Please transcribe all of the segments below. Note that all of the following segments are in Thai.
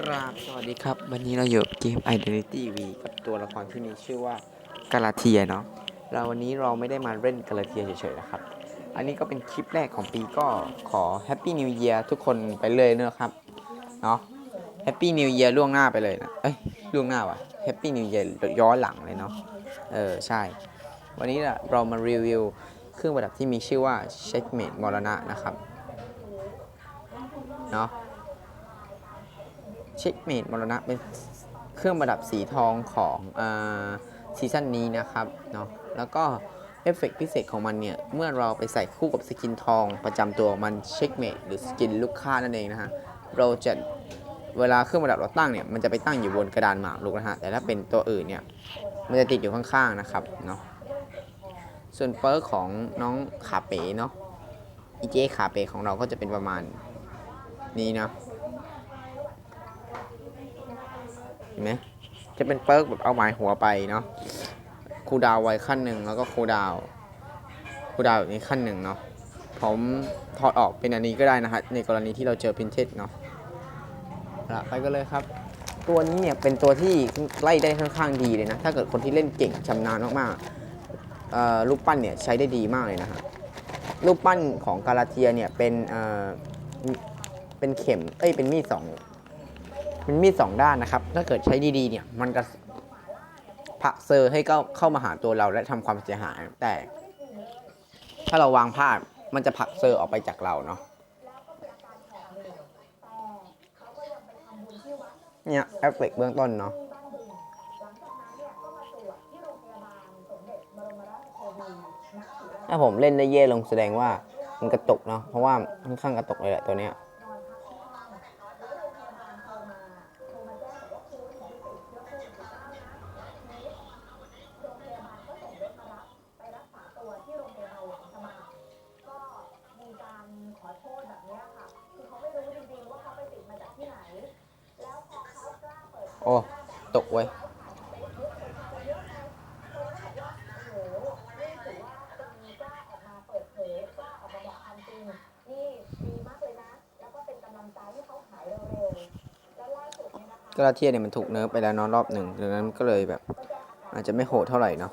ครับสวัสดีครับ วันนี้เราอยู่กับเกม Identity V กับตัวละครที่มีชื่อว่ากาลาเทียเนาะเราวันนี้เราไม่ได้มาเล่นกาลาเทียเฉยๆนะครับ อันนี้ก็เป็นคลิปแรกของปีก็ขอ Happy New Year ทุกคนไปเลยนะครับเนาะ Happy New Year ล่วงหน้าไปเลยนะเอ้ยล่วงหน้าวะ Happy New Year ย้อนหลังเลยเนาะเออใช่ วันนี้เรามารีวิวเครื่องประดับที่มีชื่อว่า Checkmate มรณะนะครับเนาะ ช็คเมดมรณะเป็นเครื่องประดับสีทองของอซีซั่นนี้นะครับเนาะแล้วก็เอฟเฟกต์พิเศษของมันเนี่ย เมื่อเราไปใส่คู่กับสกินทองประจำตัวมันเช็คเมดหรือสกินลูกค้านั่นเองนะฮะ เราจะเวลาเครื่องประดับเราตั้งเนี่ย มันจะไปตั้งอยู่บนกระดานหมากรุกนะฮะ แต่ถ้าเป็นตัวอื่นเนี่ย มันจะติดอยู่ข้างๆนะครับเนาะส่วนเปิร์กของน้องขาเป๋เนาะอีเจขาเป๋ของเราก็จะเป็นประมาณนี้เนาะ เห็น ไหมจะเป็นเปิร์กแบบเอาหมายหัวไปเนาะคูดาวไว้ขั้นหนึ่งแล้วก็คูดาวน์คูดาวแบบนี้ขั้นหนึ่งเนาะผมถอดออกเป็นอันนี้ก็ได้นะฮะในกรณีที่เราเจอพินเทสเนาะละไปกันเลยครับ ตัวนี้เนี่ยเป็นตัวที่ไล่ได้ค่อนข้างดีเลยนะ ถ้าเกิดคนที่เล่นเก่งชำนาญมากๆเอ่อลูกปั้นเนี่ยใช้ได้ดีมากเลยนะฮะลูกปั้นของกาลาเทียเนี่ยเป็นเอ่อเป็นเข็ม เอ้ย เป็นมีดสอง มันมีดสองด้านนะครับ ถ้าเกิดใช้ดีๆเนี่ย มันจะผักเซอร์ให้เข้าเข้ามาหาตัวเราและทำความเสียหาย แต่ ถ้าเราวางพลาดมันจะผักเซอร์ออกไปจากเราเนาะเนี่ยเอฟเฟกต์เบื้องต้นเนาะถ้าผมเล่นได้เย่ลงแสดงว่ามันกระตุกเนาะเพราะว่าค่อนข้างกระตุกเลยแหละตัวเนี้ย กระเทียเนี่ยมันถูกเนิร์ฟไปแล้วนอนรอบหนึ่งดังนั้นก็เลยแบบ อาจจะไม่โหดเท่าไหร่เนาะ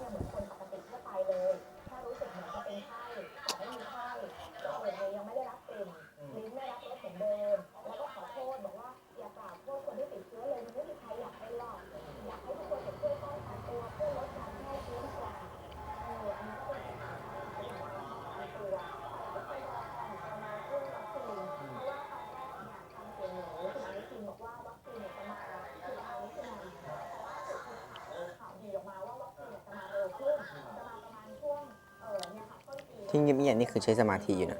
ที่เงียบๆนี่คือใช้สมาธิอยู่นะ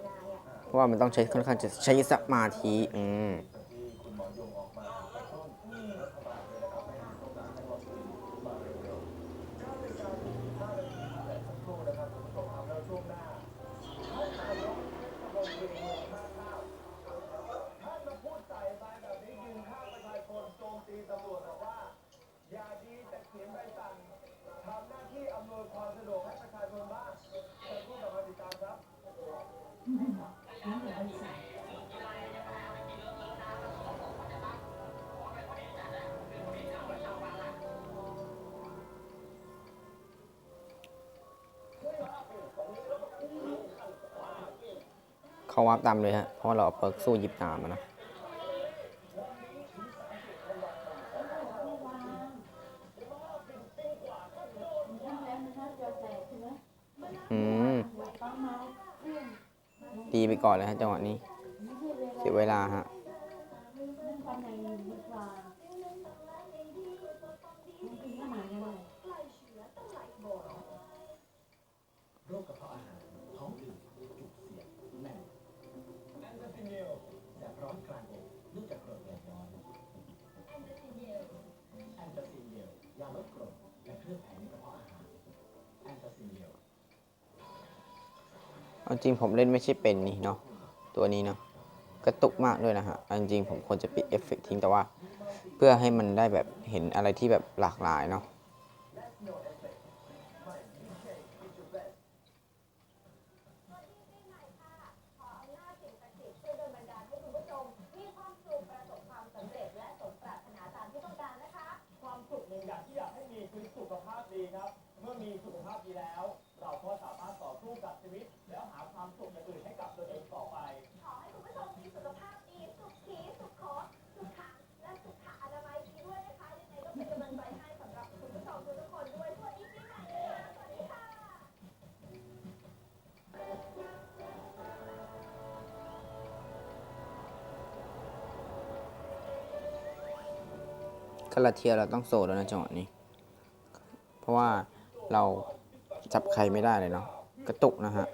เพราะว่ามันต้องใช้ค่อนข้างจะใช้สมาธิ อืม เขาวับตามเลยฮะ เพราะเราเอาเปิร์กสู้ยิบตามมานะอืมตีไปก่อนเลยฮะจังหวะนี้ เสียเวลาฮะ เอาจริงผมเล่นไม่ใช่เป็นนี่เนาะตัวนี้เนาะกระตุกมากด้วยนะฮะเอาจริงผมควรจะปิดเอฟเฟกต์ทิ้งแต่ว่า เพื่อให้มันได้แบบเห็นอะไรที่แบบหลากหลายเนาะ กระเทียเราต้องโซแล้วนะจังหวะนี้ เพราะว่าเราจับใครไม่ได้เลยเนาะกระตุกนะฮะ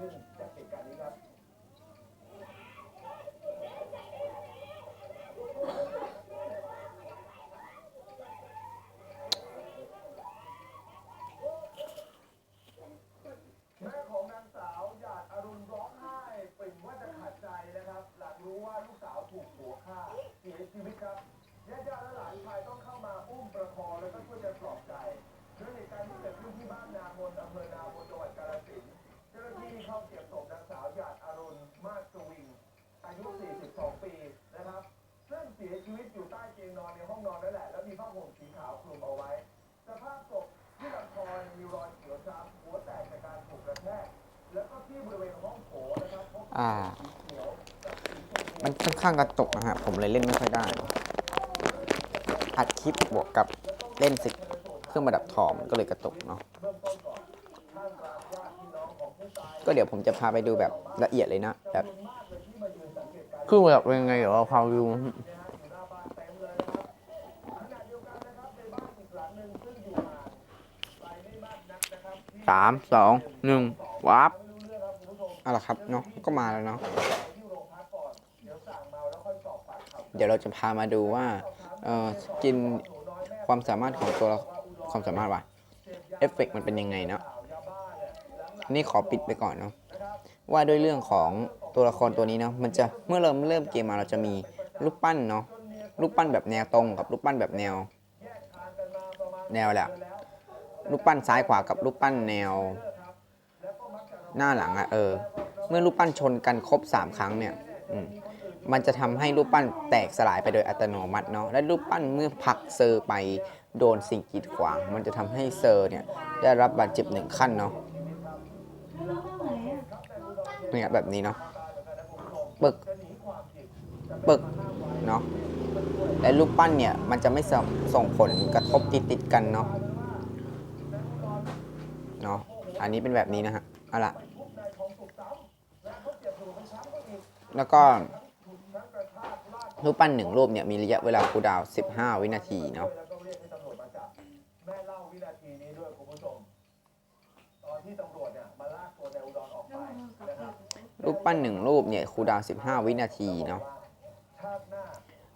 ที่เกิดขึ้นจากเหตุการณ์นี้ครับ แม่ของนางสาวหยาดอรุณร้องไห้ปริ่มว่าจะขาดใจนะครับ หลังรู้ว่าลูกสาวถูกผัวฆ่าเสียชีวิตครับญาติๆและหลานชายต้องเข้ามาอุ้มประคองแล้วก็ช่วยกันปลอบใจโดยเหตุการณ์ที่เกิดขึ้นที่บ้านนามนอำเภอนามนจังหวัดกาฬสินธุ์เจ้าหน้าที่เข้าเก็บศพนางสาวหยาดอรุณมาศสวิง อายุ 42 ปีนะครับ ซึ่งเสียชีวิตอยู่ใต้เตียงนอนในห้องนอนนั่นแหละ แล้วมีผ้าห่มสีขาวคลุมเอาไว้ สภาพศพที่ลำคอมีรอยเขียวช้ำหัวแตกจากการถูกกระแทก แล้วก็ที่บริเวณห้องโถนะครับพบ อ่า สีเขียวกับสีชมพู มันค่อน ข้างกระตุกนะฮะ ผมเลยเล่นไม่ค่อยได้ อัดคลิปบวกกับเล่นสิเครื่องประดับทองมันก็เลยกระตุกเนาะเบื้องต้นก่อนท่ามกลางญาติพี่น้องของผู้ตายก็เดี๋ยวผมจะพาไปดูแบบละเอียดเลยนะแบบจำนวนมากเลยที่มายืนสังเกตการณ์เครื่องประดับเป็นยังไงเดี๋ยวเราพาไปดูนะฮะอยู่หน้าบ้านเต็มเลยนะครับขณะเดียวกันนะครับในบ้านอีกหลังหนึ่งซึ่งอยู่ห่างไกลไม่มากนักนะครับที่สามสองหนึ่งวับไม่รู้เรื่องครับคุณผู้ชมเอาละครับเนาะก็มาแล้วเนาะ ดี๋ยวเราจะพามาดูว่าเอ่อกินความสามารถของตัวความสามารถว่ะเอฟเฟกต์มันเป็นยังไงเนาะนนี่ขอปิดไปก่อนเนาะว่าด้วยเรื่องของตัวละครตัวนี้เนาะมันจะเมื่อเริ่มเริ่มเกมมาเราจะมีรูปปั้นเนาะรูปปั้นแบบแนวตรงกับรูปปั้นแบบแนว แนวแหละรูปปั้นซ้ายขวากับรูปปั้นแนว หน้าหลังอะเออ เมื่อรูปปั้นชนกันครบ3ครั้งเนี่ย อืม มันจะทำให้รูปปั้นแตกสลายไปโดยอัตโนมัติเนาะและรูปปั้นเมื่อผักเซอร์ไปโดนสิ่งกีดขวาง มันจะทำให้เซอร์เนี่ยได้รับบาดเจ็บหนึ่งขั้นเนาะเนี่ยแบบนี้เนาะปึกปึกเนาะและรูปปั้นเนี่ยมันจะไม่ส่งผลกระทบติดติดกันเนาะเนาะอันนี้เป็นแบบนี้นะฮะเอาล่ะแล้วก็ รูปปั้นหนึ่งรูปเนี่ยมีระยะเวลาคูลดาวน์15 วินาทีเนาะแล้วก็เรียกให้ตำรวจมาจับแม่เล่าวินาทีนี้ด้วยคุณผู้ชมตอนที่ตำรวจเนี่ยมาลากตัวในอุดรออกไปนะครับรูปปั้นหนึ่งรูปเนี่ยคูลดาวน์15 วินาทีเนาะชาติหน้า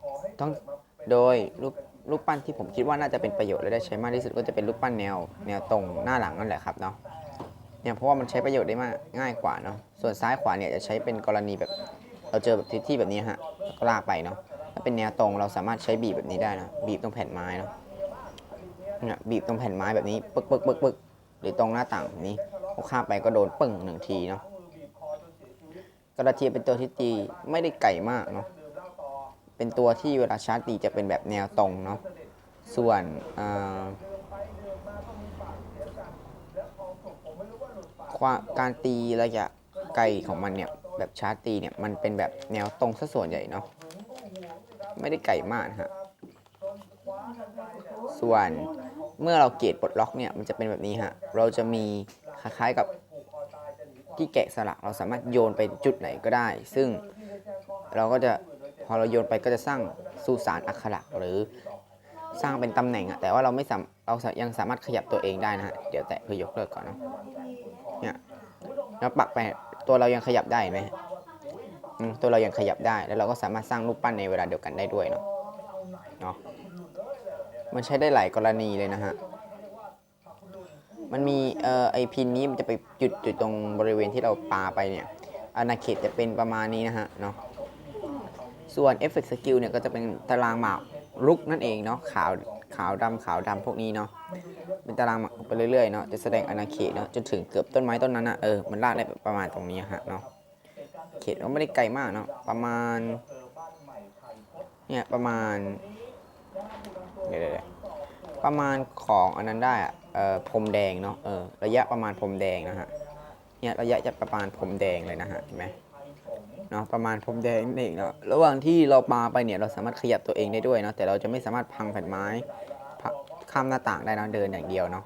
ขอให้ต้องเกิดมาเป็นโดยรูปรูปปั้นที่ผมคิดว่าน่าจะเป็นประโยชน์และได้ใช้มากที่สุดก็จะเป็นรูปปั้นแนวแนวตรงหน้าหลังนั่นแหละครับเนาะเนี่ยเพราะว่ามันใช้ประโยชน์ได้มากง่ายกว่าเนาะส่วนซ้ายขวาเนี่ยจะใช้เป็นกรณีแบบเราเจอแบบที่แบบนี้ฮะแล้วก็ลากไปเนาะถ้าเป็นแนวตรงเราสามารถใช้บีบแบบนี้ได้นะบีบตรงแผ่นไม้เนาะเนี่ยบีบตรงแผ่นไม้แบบนี้ปึ๊กปึ๊กปึ๊กปึ๊กหรือตรงหน้าต่างแบบนี้พอข้ามไปก็โดนปึ้งหนึ่งทีเนาะกระเทียมเป็นตัวที่ตีไม่ได้ไก่มากเนาะเป็นตัวที่เวลาชาร์จตีจะเป็นแบบแนวตรงเนาะส่วนอ่าความการตีระยะไกลของมันเนี่ย แบบชาร์จตีเนี่ยมันเป็นแบบแนวตรงซะส่วนใหญ่เนาะไม่ได้ไกลมากนะฮะส่วนเมื่อเราเกตปลดล็อกเนี่ยมันจะเป็นแบบนี้ฮะเราจะมีคล้ายๆกับที่แกะสลักเราสามารถโยนไปจุดไหนก็ได้ ซึ่งเราก็จะพอเราโยนไปก็จะสร้างสุสานอักขระหรือสร้างเป็นตำแหน่งอะแต่ว่าเราไม่สามเรายังสามารถขยับตัวเองได้นะฮะเดี๋ยวแตะเพื่อยกเลิกก่อนเนาะเนี่ยเราปักไป ตัวเรายังขยับได้ไหมตัวเรายังขยับได้แล้วเราก็สามารถสร้างรูปปั้นในเวลาเดียวกันได้ด้วยเนาะเนาะมันใช้ได้หลายกรณีเลยนะฮะมันมีเอ่อไอพินนี้มันจะไปหยุดอยู่ตรงบริเวณที่เราปาไปเนี่ยอาณาเขตจะเป็นประมาณนี้นะฮะเนาะส่วนเอฟเฟกต์สกิลเนี่ยก็จะเป็นตารางหมากรุกนั่นเองเนาะขาวขาวดำขาวดำพวกนี้เนาะเป็นตารางหมาก เรื่อยๆเนาะจะแสดงอาณาเขตเนาะจนถึงเกือบต้นไม้ต้นนั้นอะเออมันลากได้ประมาณตรงนี้ฮะเนาะเขตก็ไม่ได้ไกลมากเนาะประมาณเนี่ยประมาณเดี๋ยวๆประมาณของอันนั้นได้อะเออพรมแดงเนาะเออระยะประมาณพรมแดงนะฮะเนี่ยระยะจะประมาณพรมแดงเลยนะฮะเห็นไหมเนาะประมาณพรมแดงนี่เองเนาะระหว่างที่เราปาไปเนี่ยเราสามารถขยับตัวเองได้ด้วยเนาะแต่เราจะไม่สามารถพังแผ่นไม้ข้ามหน้าต่างได้นะเดินอย่างเดียวเนาะ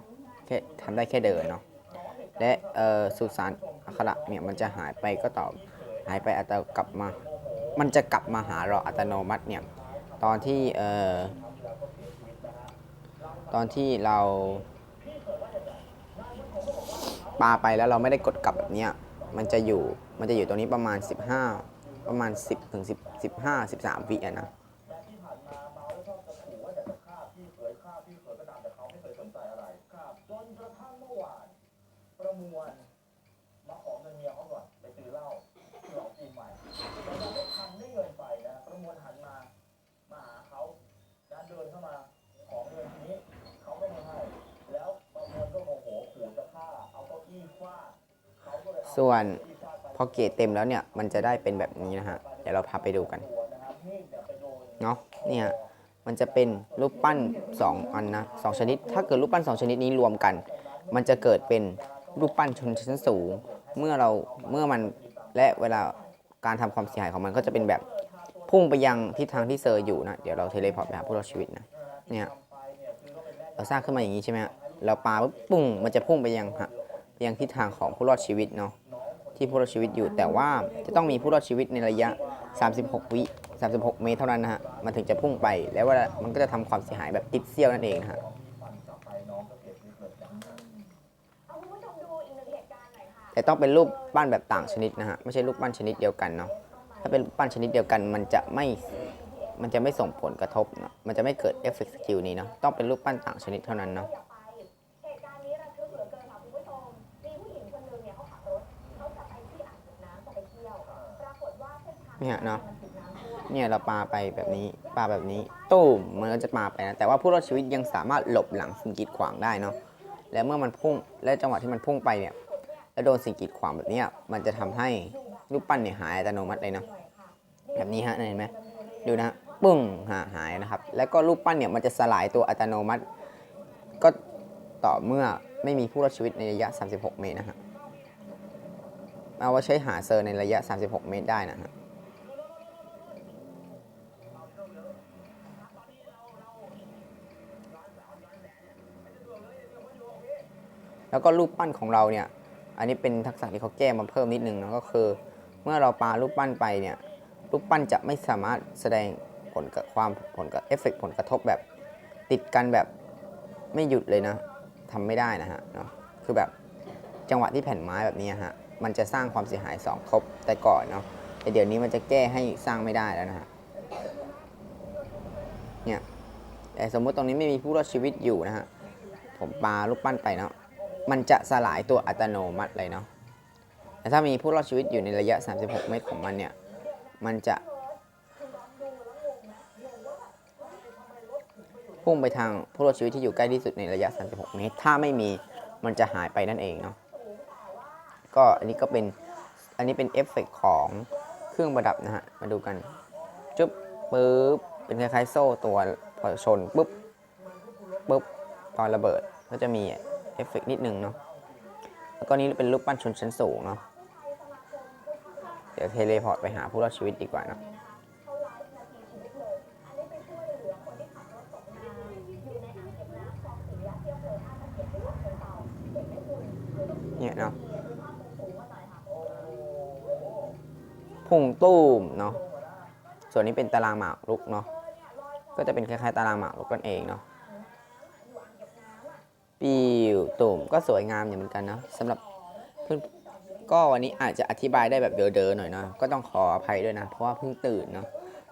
แค่ทำได้แค่เดินเนาะและเอ่อสุสานอัคระเนี่ยมันจะหายไปก็ต่อหายไปอัตกลับมา มันจะกลับมาหาเราอัตโนมัติเนี่ยตอนที่เอ่อตอนที่เราปาไปแล้วเราไม่ได้กดกลับแบบเนี้ยมันจะอยู่มันจะอยู่ตรงนี้ประมาณ 15 ประมาณ 10ถึง10 15 13วิอะนะ ส่วนพอเกรดเต็มแล้วเนี่ย มันจะได้เป็นแบบนี้นะฮะ เดี๋ยวเราพาไปดูกัน เนาะเนี่ย มันจะเป็นรูปปั้น 2 อันนะสองชนิด ถ้าเกิดรูปปั้น 2 ชนิดนี้รวมกัน มันจะเกิดเป็นรูปปั้นชนชั้นสูง เมื่อเรา เมื่อมันและเวลาการทำความเสียหายของมันก็จะเป็นแบบพุ่งไปยังทิศทางที่เซอร์อยู่นะ เดี๋ยวเราเทเลพอร์ตไปหาผู้รอดชีวิตนะ เนี่ย เราสร้างขึ้นมาอย่างนี้ใช่ไหมฮะ เราปาปุ๊บปุ้ง มันจะพุ่งไปยังฮะไปยังทิศทางของผู้รอดชีวิตเนาะ ที่ผู้รอดชีวิตอยู่ แต่ว่าจะต้องมีผู้รอดชีวิตในระยะ 36 วิ 36 เมตรเท่านั้นนะฮะ มันถึงจะพุ่งไป แล้วว่ามันก็จะทำความเสียหายแบบติดเสี้ยวนั่นเองฮะเอาคุณผู้ชมดูอีกหนึ่งเหตุการณ์หน่อยค่ะแต่ต้องเป็นรูปปั้นแบบต่างชนิดนะฮะ ไม่ใช่รูปปั้นชนิดเดียวกันเนาะ ถ้าเป็นปั้นชนิดเดียวกัน มันจะไม่ มันจะไม่ส่งผลกระทบเนะมันจะไม่เกิดเอฟเฟกต์สกิลนี้เนาะ ต้องเป็นรูปปั้นต่างชนิดเท่านั้นเนาะ เนี่ยเนาะเนี่ยเราปาไปแบบนี้ปาแบบนี้ตู้มมันก็จะปาไปนะแต่ว่าผู้รอดชีวิตยังสามารถหลบหลังสิ่งกีดขวางได้เนาะและเมื่อมันพุ่งและจังหวะที่มันพุ่งไปเนี่ยแล้วโดนสิ่งกีดขวางแบบนี้มันจะทำให้รูปปั้นเนี่ยหายอัตโนมัติเลยเนาะแบบนี้ฮะเห็นไหมดูนะปึ้งหาหายนะครับ แล้วก็รูปปั้นเนี่ยมันจะสลายตัวอัตโนมัติ ก็ต่อเมื่อไม่มีผู้รอดชีวิตในระยะ 36 เมตรนะฮะเอาว่าใช้หาเซอร์ในระยะ 36 เมตรได้นะฮะ แล้วก็รูปปั้นของเราเนี่ย อันนี้เป็นทักษะที่เขาแก้มาเพิ่มนิดนึงนะก็คือ เมื่อเราปารูปปั้นไปเนี่ย รูปปั้นจะไม่สามารถแสดงผลกับความผลกับเอฟเฟกต์ผลกระทบแบบ ติดกันแบบไม่หยุดเลยนะทำไม่ได้นะฮะเนาะคือแบบจังหวะที่แผ่นไม้แบบนี้ฮะมันจะสร้างความเสียหายสองครบแต่ก่อนเนาะแต่เดี๋ยวนี้มันจะแก้ให้สร้างไม่ได้แล้วนะฮะเนี่ยแต่สมมุติตรงนี้ไม่มีผู้รอดชีวิตอยู่นะฮะผมปารูปปั้นไปเนาะ มันจะสลายตัวอัตโนมัติเลยเนาะแต่ถ้ามีผู้รอดชีวิตอยู่ในระยะ 36 เมตรของมันเนี่ย มันจะพุ่งไปทางผู้รอดชีวิตที่อยู่ใกล้ที่สุดในระยะ 36 เมตร ถ้าไม่มีมันจะหายไปนั่นเองเนาะ ก็อันนี้ก็เป็น อันนี้เป็นเอฟเฟกต์ของเครื่องประดับนะฮะ มาดูกัน จุ๊บปึ๊บ เป็นคล้ายๆโซ่ตัวพอชนปุ๊บปุ๊บตอนระเบิดก็จะมี เอฟเฟกนิดนึงเนาะแล้วก็นี้เป็นรูปปั้นชนชั้นสูงเนาะเดี๋ยวเทเลพอร์ตไปหาผู้รอดชีวิตดีกว่าเนะเขาไลฟ์นาทีชีวิตเลยอันนี้ไปช่วยเนางเก็บน้ำคลองศรีและเนี่ยเนาะดูภาพมุมสูงมาหน่อยค่ะพุ่งตู้มเนาะส่วนนี้เป็นตารางหมากรุกเนาะก็จะเป็นคล้ายๆตารางหมากรุกกันเองเนาะ ปิวตุ่มก็สวยงามอยู่เหมือนกันเนาะสำหรับเพื่อนก็วันนี้อาจจะอธิบายได้แบบเดอๆหน่อยเนาะก็ต้องขออภัยด้วยนะ เพราะว่าเพิ่งตื่นเนาะ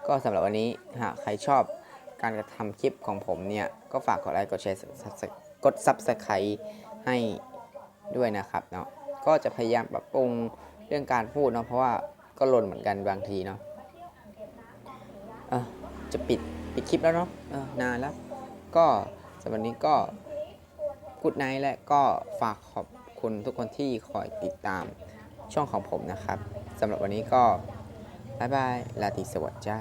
ก็สำหรับวันนี้หากใครชอบการกระทำคลิปของผมเนี่ย ก็ฝากกดไลค์กดแชร์กด Subscribe ให้ด้วยนะครับเนาะก็จะพยายามปรับปรุงเรื่องการพูดเนาะเพราะว่าก็หล่นเหมือนกันบางทีเนาะจะปิดปิดคลิปแล้วเนาะนานแล้ว ก็สำหรับวันนี้ก็ กุดไนท์และก็ฝากขอบคุณทุกคนที่คอยติดตามช่องของผมนะครับสำหรับวันนี้ก็บายบายลาติสวัสดีจ้า